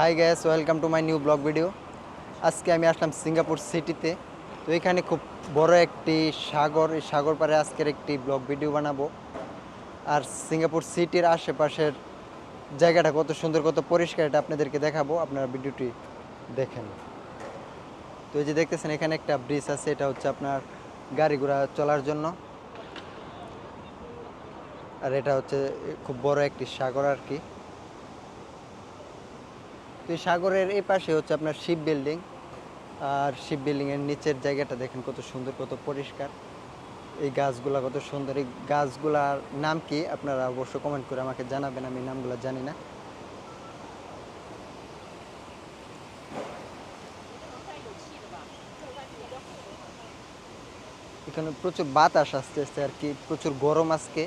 Hi guys welcome to my new blog video আজকে আমি আসলাম Singapore সিটিতে। তো এখানে খুব বড় একটি সাগর, এই সাগর পাড়ে আজকের একটি ব্লগ ভিডিও বানাবো। আর সিঙ্গাপুর সিটির আশেপাশের জায়গাটা কত সুন্দর, কত পরিষ্কার এটা আপনাদেরকে দেখাবো। আপনারা ভিডিওটি দেখেন। তো এই যে দেখতেছেন, এখানে একটা ব্রিজ আছে, এটা হচ্ছে আপনার গাড়ি ঘোড়া চলার জন্য। আর এটা হচ্ছে খুব বড় একটি সাগর আর কি। তো সাগরের এই পাশে হচ্ছে আপনার শিপ বিল্ডিং। আর শিপ বিল্ডিংয়ের নিচের জায়গাটা দেখেন কত সুন্দর, কত পরিষ্কার। এই গাছগুলা কত সুন্দর। এই গাছগুলার নাম কি? আপনারা অবশ্য কমেন্ট করে আমাকে জানাবেন, আমি নামগুলো জানি না। এখানে প্রচুর বাতাস আসতেছে আর কি, প্রচুর গরম আজকে।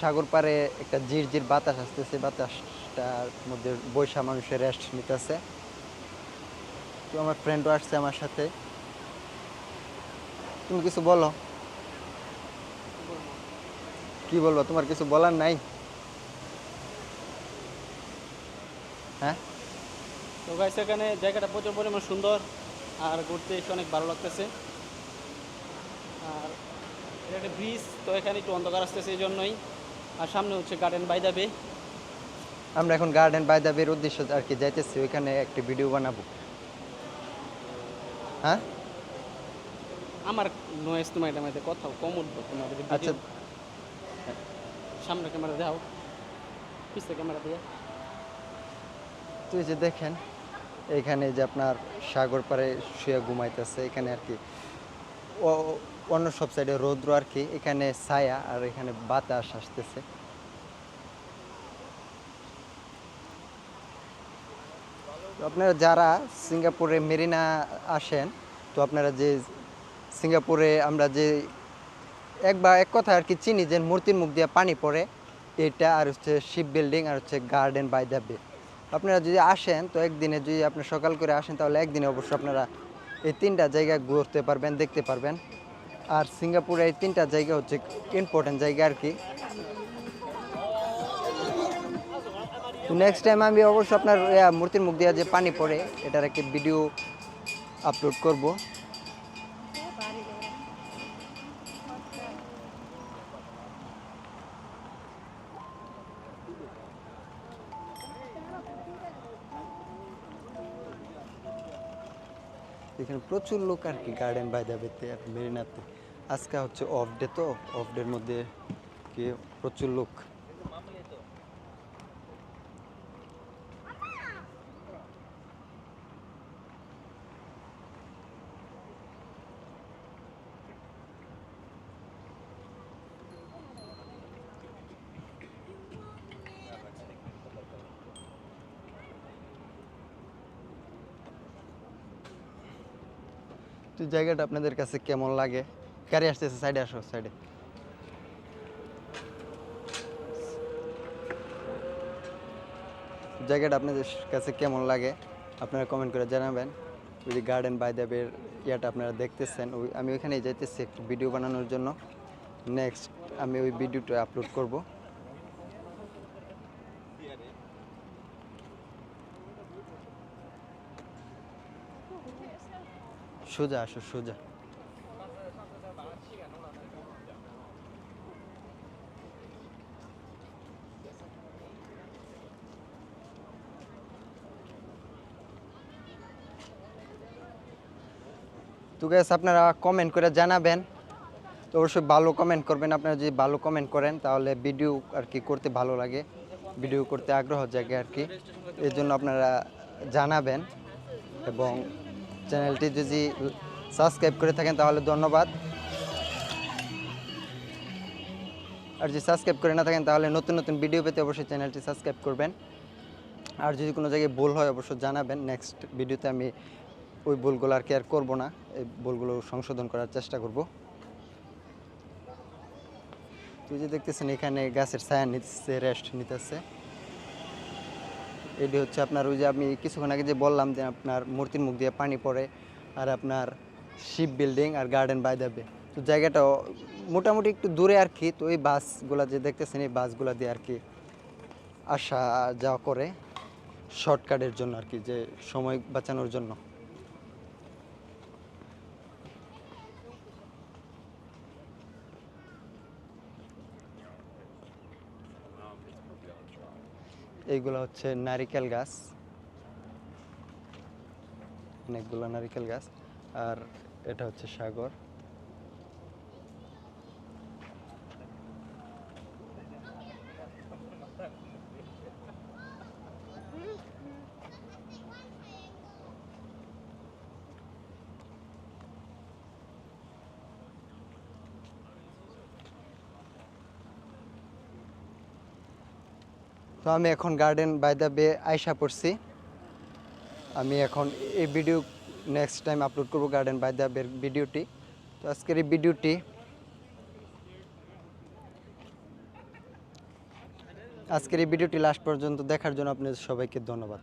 সাগর পাড়ে একটা ঝিরঝির বাতাস আসতেছে, বাতাসটার মধ্যে বৈশা মানুষের রেস্ট নিতেছে। তো আমার ফ্রেন্ডও আসছে আমার সাথে। তুমি কিছু বলো। কি বলব, তোমার কিছু বলার নাই? হ্যাঁ? তো গাইস এখানে জায়গাটা প্রচুর পরিমাণ সুন্দর আর ঘুরতে এসে অনেক ভালো লাগতেছে। আর এটা একটা ব্রিজ তো এখানে একটু অন্ধকার আসতেছে এই জন্যই। আর সামনে হচ্ছে গার্ডেন বাই দ্য বে আমরা এখন গার্ডেন বাই দ্য বের উদ্দেশ্য আর কি যাইতেছি ওইখানে একটি ভিডিও বানাবো। হ্যাঁ? আমার নয়েস তোমার এটা মধ্যে কথা কম উঠবো তোমার আচ্ছা। সামনে ক্যামেরা দেখাও। পিছনে ক্যামেরা দিয়ে। তুই যে দেখেন এখানে যে আপনার সাগর পাড়ে শুয়ে ঘুমাইতেছে এখানে আর কি। ও- অন্য সব সাইডে রৌদ্র আর কি, এখানে ছায়া আর এখানে বাতাস আসতেছে। আপনারা যারা সিঙ্গাপুরে মেরিনা আসেন, তো আপনারা যে সিঙ্গাপুরে আমরা যে একবার এক কথা আর কি চিনি যে মূর্তির মুখ দিয়ে পানি পড়ে, এটা আর হচ্ছে শিপ বিল্ডিং আর হচ্ছে গার্ডেন বাই দ্য বে। আপনারা যদি আসেন, তো একদিনে যদি আপনি সকাল করে আসেন, তাহলে একদিনে অবশ্যই আপনারা এই তিনটা জায়গা ঘুরতে পারবেন, দেখতে পারবেন। আর সিঙ্গাপুরে এই তিনটা জায়গা হচ্ছে ইম্পর্টেন্ট জায়গা আর কি। নেক্সট টাইম আমি অবশ্যই আপনার মূর্তির মুখ দিয়ে যে পানি পড়ে, এটার একটি ভিডিও আপলোড করব। এখানে প্রচুর লোক আর কি গার্ডেন বাই যাবেতে আর মেরিনাতে আজকে হচ্ছে অফ ডে তো অফ ডের মধ্যে কি প্রচুর লোক। তো জায়গাটা আপনাদের কাছে কেমন লাগে? গাড়ি আসতেছে সাইডে আসো সাইডে জায়গাটা আপনাদের কাছে কেমন লাগে, আপনারা কমেন্ট করে জানাবেন। ওই গার্ডেন বাই দ্যাবের ইয়াটা আপনারা দেখতেছেন, ওই আমি ওইখানে যাইতেছি একটু ভিডিও বানানোর জন্য। নেক্সট আমি ওই ভিডিওটা আপলোড করব। সোজা আসো, সোজা। তো গ্যাস আপনারা কমেন্ট করে জানাবেন। তো অবশ্যই ভালো কমেন্ট করবেন। আপনারা যদি ভালো কমেন্ট করেন, তাহলে ভিডিও আর কি করতে ভালো লাগে। ভিডিও করতে আগ্রহ জাগে আর কি এর জন্য আপনারা জানাবেন। এবং চ্যানেলটি যদি সাবস্ক্রাইব করে থাকেন, তাহলে ধন্যবাদ। আর যদি সাবস্ক্রাইব করে না থাকেন, তাহলে নতুন নতুন ভিডিও পেতে অবশ্যই চ্যানেলটি সাবস্ক্রাইব করবেন। আর যদি কোনো জায়গায় ভুল হয়, অবশ্যই জানাবেন। নেক্সট ভিডিওতে আমি ওই ভুলগুলো আর কি আর করব না। এই ভুলগুলো সংশোধন করার চেষ্টা করব। তুই যে দেখতেছেন, এখানে গাছের ছায়া নিতেছে রেস্ট নিতেছে। এটি হচ্ছে আপনার ওই যে আমি কিছুক্ষণ আগে যে বললাম যে আপনার মূর্তির মুখ দিয়ে পানি পড়ে আর আপনার শিপ বিল্ডিং আর গার্ডেন বাই যাবে তো জায়গাটা মোটামুটি একটু দূরে আর কি। তো এই বাসগুলা যে দেখতেছেন, এই বাসগুলা দিয়ে আর কি আসা যাওয়া করে শর্টকাটের জন্য আর কি, যে সময় বাঁচানোর জন্য। এইগুলো হচ্ছে নারিকেল গাছ। অনেকগুলো নারিকেল গাছ। আর এটা হচ্ছে সাগর। তো আমি এখন গার্ডেন বাই দ্য বে আয়সা পড়ছি। আমি এখন এই ভিডিও নেক্সট টাইম আপলোড করব গার্ডেন বাই দ্য বের ভিডিওটি তো আজকের এই ভিডিওটি আজকের এই ভিডিওটি লাস্ট পর্যন্ত দেখার জন্য আপনাদের সবাইকে ধন্যবাদ।